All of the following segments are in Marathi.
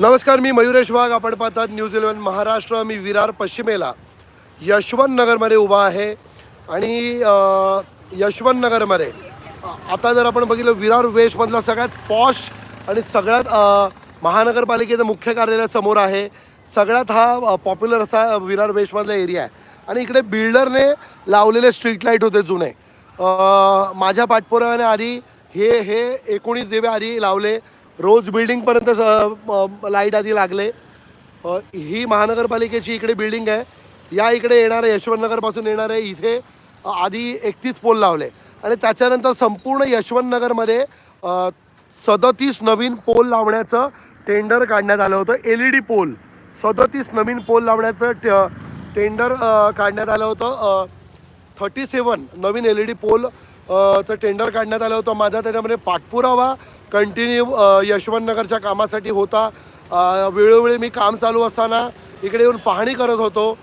नमस्कार मी मयुरेश वाघ. आपण पाहतात न्यूज इलेव्हन महाराष्ट्र. मी विरार पश्चिमेला. यशवंत नगरमध्ये उभा आहे. आणि यशवंत नगरमध्ये आता जर आपण बघितलं विरार वेस्टमधला सगळ्यात पॉश आणि सगळ्यात महानगरपालिकेचं मुख्य कार्यालय समोर आहे. सगळ्यात हा पॉप्युलर असा विरार वेस्टमधला एरिया आहे. आणि इकडे बिल्डरने लावलेले स्ट्रीट लाइट होते जुने. माझ्या पाठपुराव्याने आधी हे हे एकोणीस दिवे आधी लावले. रोज बिल्डिंगपर्यंत स- लाइट आधी लागले. ही महानगरपालिकेची इकडे बिल्डिंग आहे. या इकडे येणारे यशवंतनगरपासून येणारे इथे आधी एकतीस पोल लावले. आणि त्याच्यानंतर संपूर्ण यशवंतनगरमध्ये सदतीस नवीन पोल लावण्याचं टेंडर काढण्यात आलं होतं. L E D pole. सदतीस नवीन पोल लावण्याचं टेंडर काढण्यात आलं होतं. थर्टी सेवन नवीन एल ई डी पोल चं टेंडर काढण्यात आलं होतं. माझा त्याच्यामध्ये पाठपुरावा कंटिन्यू यशवंतनगरच्या कामासाठी होता. वेळोवेळी मी काम चालू असताना इकडे येऊन पाहणी करत होतो.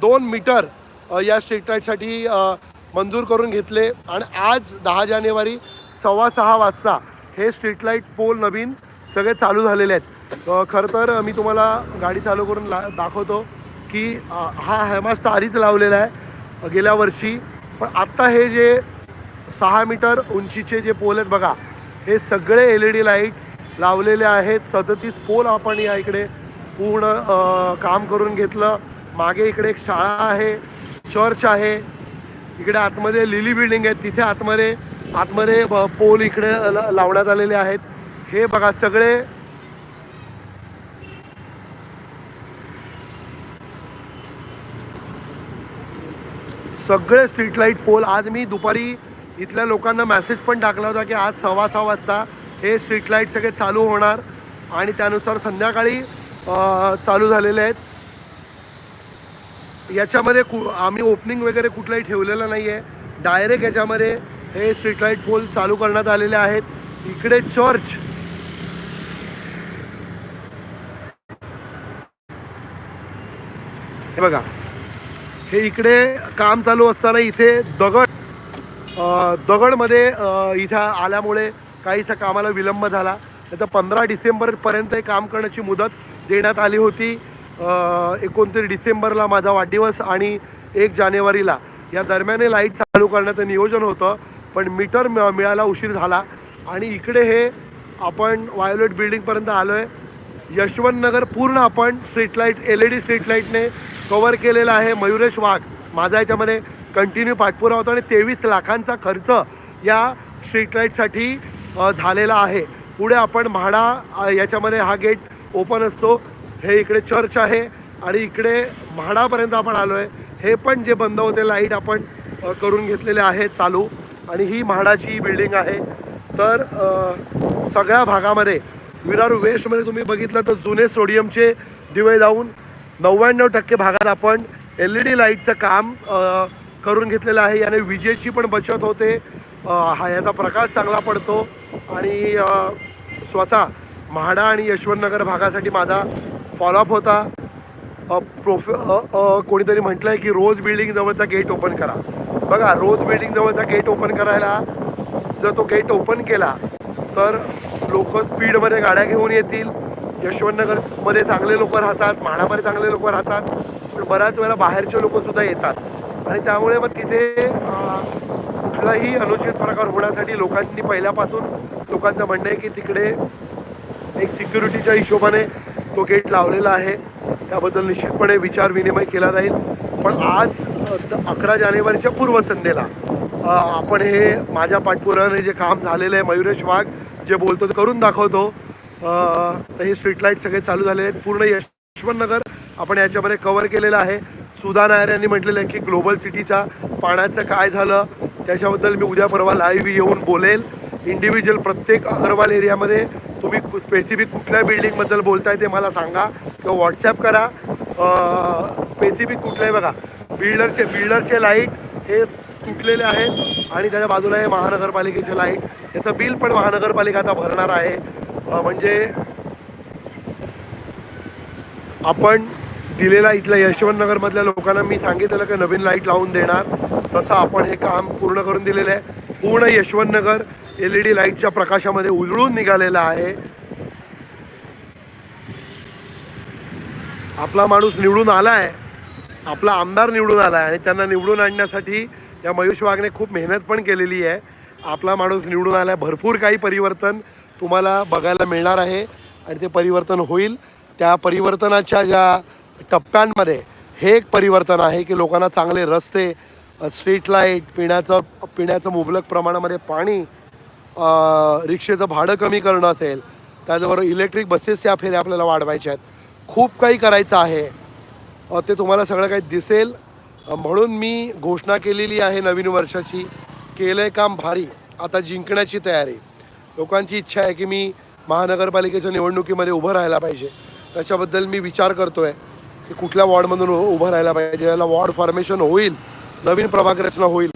दोन मीटर या स्ट्रीट लाईटसाठी मंजूर करून घेतले. आणि आज दहा जानेवारी सव्वा सहा वाजता हे स्ट्रीट लाइट पोल नवीन सगळे चालू झालेले आहेत. खरं तर मी तुम्हाला गाडी चालू करून ला दाखवतो की हा हॅमास्ट आधीच लावलेला आहे गेल्या वर्षी. पण आत्ता हे जे सहा मीटर उंचीचे जे पोल आहेत बघा हे सगळे एल ई डी लाइट लावलेले आहेत. सदतीस पोल आपण या इकडे पूर्ण काम करून घेतलं. मागे इकडे एक शाळा आहे चर्च आहे. इकडे आतमध्ये लिली बिल्डिंग आहे तिथे आतमध्ये आतमध्ये पोल इकडे लावण्यात आलेले आहेत. हे बघा सगळे. सगळे स्ट्रीट लाइट पोल. आज मी दुपारी इथल्या लोकांना मेसेज पण टाकला होता की आज सव्वा सहा वाजता हे स्ट्रीट लाइट सगळे चालू होणार आणि त्यानुसार संध्याकाळी चालू झालेले आहेत. याच्यामध्ये कु आम्ही ओपनिंग वगैरे कुठलंही ठेवलेलं नाही आहे डायरेक्ट याच्यामध्ये हे स्ट्रीट लाइट पोल चालू करण्यात आलेले आहेत. इकडे चर्च हे बघा. हे इकडे काम चालू असताना इथे दगड दगडमध्ये इथं आल्यामुळे काहीसा कामाला विलंब झाला. त्याचं पंधरा डिसेंबरपर्यंत हे काम करण्याची मुदत देण्यात आली होती. एकोणतीस डिसेंबरला माझा वाढदिवस आणि एक जानेवारीला. या दरम्यान लाइट चालू करण्याचं नियोजन होतं पण मीटर मिळायला उशीर झाला. आणि इकडे हे आपण वायोलेट बिल्डिंगपर्यंत आलो आहे यशवंतनगर पूर्ण आपण street light L E D street लाईटने cover केलेलं आहे. मयुरेश वाघ माझा याच्यामध्ये कंटिन्यू पाठपुरा होतो आणि तेवीस लाखांचा खर्च या स्ट्रीट लाईटसाठी झालेला आहे. पुढे आपण म्हाडा याच्यामध्ये हा गेट ओपन असतो. हे इकडे चर्च आहे आणि इकडे म्हाडापर्यंत आपण आलो आहे हे पण जे बंद होते लाइट आपण करून घेतलेले आहे चालू. आणि ही म्हाडाची बिल्डिंग आहे. तर सगळ्या भागामध्ये विरार वेस्टमध्ये तुम्ही बघितलं तर जुने सोडियमचे दिवे लावून नव्याण्णव टक्के भागात आपण एल ई डी लाईटचं काम करून घेतलेलं आहे. याने विजेची पण बचत होते. हा याचा प्रकाश चांगला पडतो. आणि स्वतः म्हाडा आणि यशवंतनगर भागासाठी माझा फॉलोअप होता. प्रोफ कोणीतरी म्हटलं आहे की रोज बिल्डिंगजवळचा गेट ओपन करा. बघा रोज बिल्डिंगजवळचा गेट ओपन करायला जर तो गेट ओपन केला तर लोक स्पीडमध्ये गाड्या घेऊन येतील. यशवंतनगरमध्ये चांगले लोक राहतात. म्हाडामध्ये चांगले लोक राहतात. पण बऱ्याच वेळा बाहेरचे लोकसुद्धा येतात. आणि त्यामुळे मग तिथे कुठलाही अनुचित प्रकार होण्यासाठी लोकांनी पहिल्यापासून लोकांचं म्हणणं आहे की तिकडे एक सिक्युरिटीच्या हिशोबाने तो गेट लावलेला आहे. त्याबद्दल निश्चितपणे विचार विनिमय केला जाईल. पण आज अकरा जानेवारीच्या पूर्वसंध्येला आपण हे माझ्या पाठपुराने जे काम झालेलं आहे मयुरेश वाघ जे बोलतो ते करून दाखवतो. हे स्ट्रीट लाइट सगळे चालू झालेले आहेत. पूर्ण यशवंतनगर आपण याच्यामध्ये कव्हर केलेलं आहे. सुधा नायर यांनी म्हटलेलं आहे की ग्लोबल सिटीच्या पाण्याचं काय झालं त्याच्याबद्दल मी उद्या परवा लाईव्ह येऊन बोलेल. इंडिव्हिज्युअल प्रत्येक अग्रवाल एरियामध्ये तुम्ही स्पेसिफिक कुठल्या बिल्डिंगबद्दल बोलताय ते मला सांगा. किंवा व्हॉट्सॲप करा. स्पेसिफिक कुठलं आहे बघा. बिल्डरचे बिल्डरचे लाइट हे तुटलेले आहेत आणि त्याच्या बाजूला आहे महानगरपालिकेचे लाइट याचं बिल पण महानगरपालिका आता भरणार आहे. म्हणजे आपण दिलेला इथल्या यशवंतनगरमधल्या लोकांना मी सांगितलेलं की नवीन लाइट लावून देणार. तसं आपण हे काम पूर्ण करून दिलेलं आहे. पूर्ण यशवंतनगर एल ई डी लाईटच्या प्रकाशामध्ये उजळून निघालेलं आहे. आपला माणूस निवडून आला आहे आपला आमदार निवडून आला आहे आणि त्यांना निवडून आणण्यासाठी या मयुष वाघने खूप मेहनत पण केलेली आहे. आपला माणूस निवडून आला आहे भरपूर काही परिवर्तन तुम्हाला बघायला मिळणार आहे आणि ते परिवर्तन होईल. त्या परिवर्तनाच्या ज्या टप्प्यांमध्ये हे एक परिवर्तन आहे की लोकांना चांगले रस्ते स्ट्रीट लाइट पिण्याचं पिण्याचं मुबलक प्रमाणामध्ये पाणी रिक्षेचं भाडं कमी करणं असेल त्याचबरोबर इलेक्ट्रिक बसेसच्या फेऱ्या आपल्याला वाढवायच्या आहेत. खूप काही करायचं आहे. ते तुम्हाला सगळं काही दिसेल. म्हणून मी घोषणा केलेली आहे नवीन वर्षाची केलं आहे काम भारी आता जिंकण्याची तयारी. लोकांची इच्छा आहे की मी महानगरपालिकेच्या निवडणुकीमध्ये उभं राहायला पाहिजे. त्याच्याबद्दल मी विचार करतो आहे की कुठल्या वॉर्डमधून उभं राहायला पाहिजे याला वॉर्ड फॉर्मेशन होईल नवीन प्रभाग रचना होईल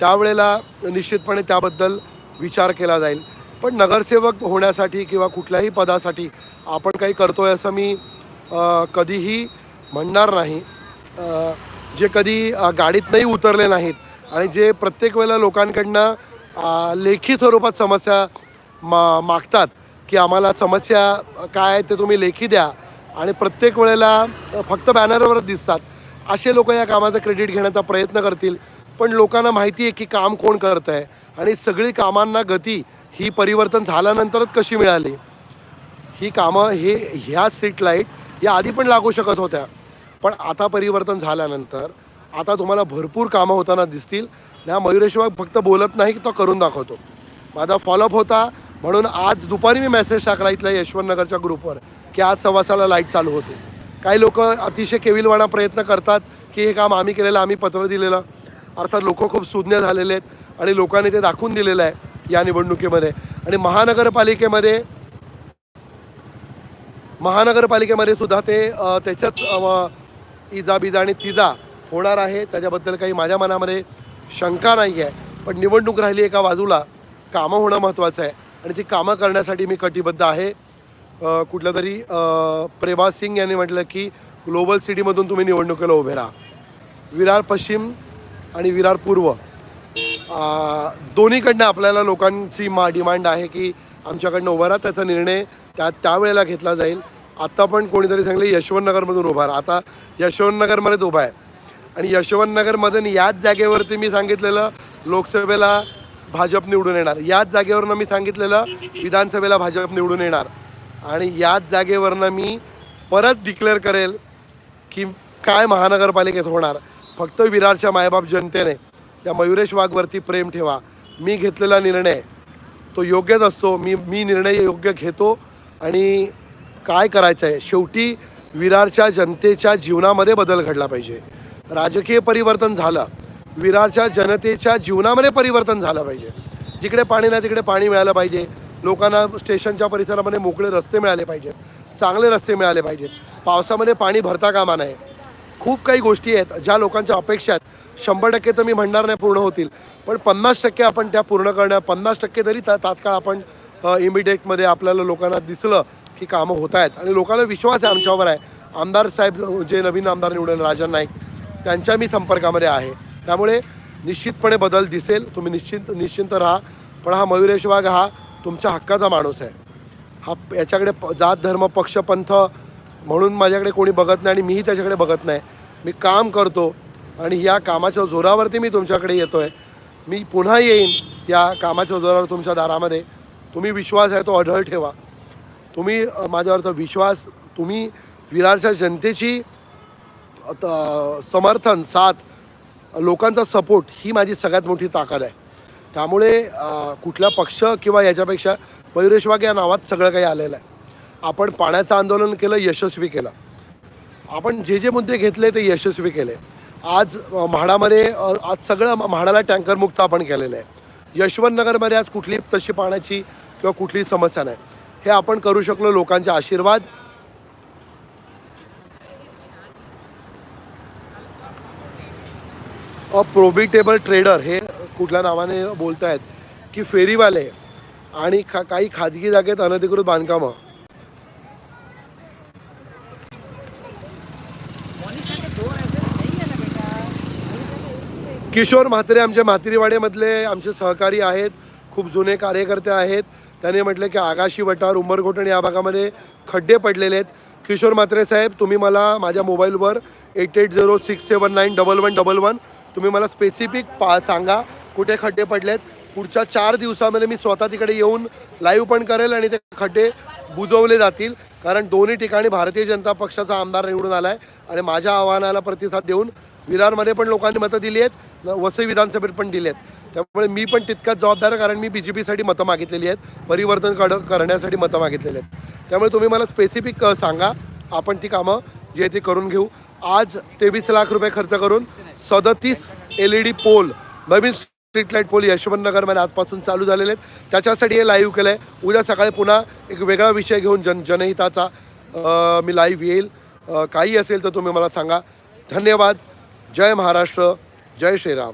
त्यावेळेला निश्चितपणे त्याबद्दल विचार केला जाईल. पण नगरसेवक होण्यासाठी किंवा कुठल्याही पदासाठी आपण काही करतो आहे असं मी कधीही म्हणणार नाही. जे कधी गाडीत नाही उतरले नाहीत आणि जे प्रत्येक वेळेला लोकांकडनं लेखी स्वरूपात समस्या मा मागतात की आम्हाला समस्या काय आहे ते तुम्ही लेखी द्या आणि प्रत्येक वेळेला फक्त बॅनरवरच दिसतात. असे लोक या कामाचं क्रेडिट घेण्याचा प्रयत्न करतील. पण लोकांना माहिती आहे की काम कोण करत आहे आणि सगळी कामांना गती ही परिवर्तन झाल्यानंतरच कशी मिळाली. ही कामं हे ह्या स्ट्रीट लाइट या आधी पण लागू शकत होत्या. पण आता परिवर्तन झाल्यानंतर आता तुम्हाला भरपूर कामं होताना दिसतील. ह्या मयुरेशबाग फक्त बोलत नाही तो करून दाखवतो. माझा फॉलोअप होता. म्हणून आज दुपारी मी मेसेज टाकला इथल्या यशवंतनगरच्या ग्रुपवर की आज सव्वासाला लाइट चालू होते. काही लोक अतिशय केविलवाणा प्रयत्न करतात की हे काम आम्ही केलेलं आम्ही पत्र दिलेलं. अर्थात लोक खूप सुज्ञ झालेले आहेत आणि लोकांनी ते दाखवून दिलेलं आहे या निवडणुकीमध्ये. आणि महानगरपालिकेमध्ये महानगरपालिकेमध्ये सुद्धा ते त्याच्यात इजाबिजा इजा बिजा आणि तिजा होणार आहे. त्याच्याबद्दल काही माझ्या मनामध्ये शंका नाही आहे पण निवडणूक राहिली एका बाजूला कामं होणं महत्त्वाचं आहे. आणि ती कामं करण्यासाठी मी कटिबद्ध आहे. कुठलं तरी प्रेभा सिंग यांनी म्हटलं की ग्लोबल सिटीमधून तुम्ही निवडणुकीला उभे राहा. विरार पश्चिम आणि विरार पूर्व. दोन्हीकडनं आपल्याला लोकांची मा डिमांड आहे की आमच्याकडनं उभा राहा. त्याचा निर्णय त्या त्यावेळेला घेतला जाईल. आत्ता पण कोणीतरी सांगले यशवंतनगरमधून उभा राहा. आता यशवंतनगरमध्येच उभा आहे. आणि यशवंतनगरमधून याच जागेवरती मी सांगितलेलं लोकसभेला भाजप निवडून येणार. याच जागेवरनं मी सांगितलेलं विधानसभेला भाजप निवडून येणार. आणि याच जागेवरनं मी परत डिक्लेअर करेल की काय महानगरपालिकेत होणार. फक्त विरारच्या मायबाप जनतेने या मयुरेश वाघवरती प्रेम ठेवा. मी घेतलेला निर्णय तो योग्यच असतो. मी मी निर्णय योग्य घेतो. आणि काय करायचं आहे? शेवटी विरारच्या जनतेच्या जीवनामध्ये बदल घडला पाहिजे. राजकीय परिवर्तन झालं. विरारच्या जनतेच्या जीवनामध्ये परिवर्तन झालं पाहिजे. जिकडे पाणी नाही तिकडे पाणी मिळालं पाहिजे. लोकांना स्टेशनच्या परिसरामध्ये मोकळे रस्ते मिळाले पाहिजेत. चांगले रस्ते मिळाले पाहिजेत. पावसामध्ये पाणी भरता कामा नये. खूप काही गोष्टी आहेत ज्या लोकांच्या अपेक्षा आहेत. शंभर टक्के तर मी म्हणणार नाही पूर्ण होतील. पण पन्नास टक्के आपण त्या पूर्ण करण्या पन्नास टक्के तरी ता तात्काळ आपण इमिडिएटमध्ये आपल्याला लोकांना दिसलं की कामं होत आहेत. आणि लोकांना विश्वास आहे आमच्यावर आहे. आमदार साहेब जे नवीन आमदार निवडले राजन नाईक त्यांच्या मी संपर्कामध्ये आहे. त्यामुळे निश्चितपणे बदल दिसेल. तुम्ही निश्चिंत निश्चिंत राहा. पण हा मयुरेश वाघ हा तुमच्या हक्काचा माणूस आहे. हा याच्याकडे प जात धर्म पक्ष पंथ म्हणून माझ्याकडे कोणी बघत नाही आणि मीही त्याच्याकडे बघत नाही. मी काम करतो आणि या कामाच्या जोरावरती मी तुमच्याकडे येतो आहे मी पुन्हा येईन या कामाच्या जोरावर तुमच्या दारामध्ये. तुम्ही विश्वास आहे तो अढळ ठेवा. तुम्ही माझ्यावर माझ्यावरचा विश्वास तुम्ही विरारच्या जनतेची समर्थन साथ लोकांचा सपोर्ट ही माझी सगळ्यात मोठी ताकद आहे. त्यामुळे कुठला पक्ष किंवा याच्यापेक्षा मयुरेश वाघ या नावात सगळं काही आलेलं आहे. आपण पाण्याचं आंदोलन केलं यशस्वी केलं. आपण जे जे मुद्दे घेतले ते यशस्वी केले. आज म्हाडामध्ये आज सगळं म्हाडाला टँकरमुक्त आपण केलेलं आहे. यशवंतनगरमध्ये आज कुठली तशी पाण्याची किंवा कुठलीही समस्या नाही. हे आपण करू शकलो लोकांचे आशीर्वाद. अ प्रोबिटेबल ट्रेडर हे कुठल्या नावाने बोलत आहेत की फेरीवाले आणि खा काही खाजगी जागेत अनधिकृत बांधकामं. किशोर म्हात्रे आमच्या म्हात्रीवाडेमधले आमचे सहकारी आहेत खूप जुने कार्यकर्ते आहेत. त्याने म्हटले की आगाशी वटार उंबरकोटण या भागामध्ये खड्डे पडलेले आहेत. किशोर म्हात्रे साहेब तुम्ही मला माझ्या मोबाईलवर eight eight zero six seven nine double one double one तुम्ही मला स्पेसिफिक पा सांगा कुठे खड्डे पडलेत. पुढच्या चार दिवसामध्ये मी स्वतः तिकडे येऊन लाईव्ह पण करेल आणि ते खड्डे बुजवले जातील. कारण दोन्ही ठिकाणी भारतीय जनता पक्षाचा आमदार निवडून आला आहे आणि माझ्या आव्हानाला प्रतिसाद देऊन विरारमध्ये पण लोकांनी मतं दिली आहेत वसई विधानसभेत पण दिली आहेत. त्यामुळे मी पण तितकाच जबाबदार कारण मी बी जे पीसाठी मतं मागितलेली आहेत परिवर्तन कड करण्यासाठी मतं मागितलेली आहेत. त्यामुळे तुम्ही मला स्पेसिफिक सांगा. आपण ती कामं जे ते ती करून घेऊ. आज तेवीस लाख रुपये खर्च करून सदतीस एल ई डी पोल नवीन स्ट्रीट लाइट पोल यशवंतनगरमध्ये आजपासून चालू झालेले आहेत. त्याच्यासाठी हे लाईव्ह केलं आहे उद्या सकाळी पुन्हा एक वेगळा विषय घेऊन जन जनहिताचा मी लाईव्ह येईल. काही असेल तर तुम्ही मला सांगा. धन्यवाद. जय महाराष्ट्र. जय श्रीराम.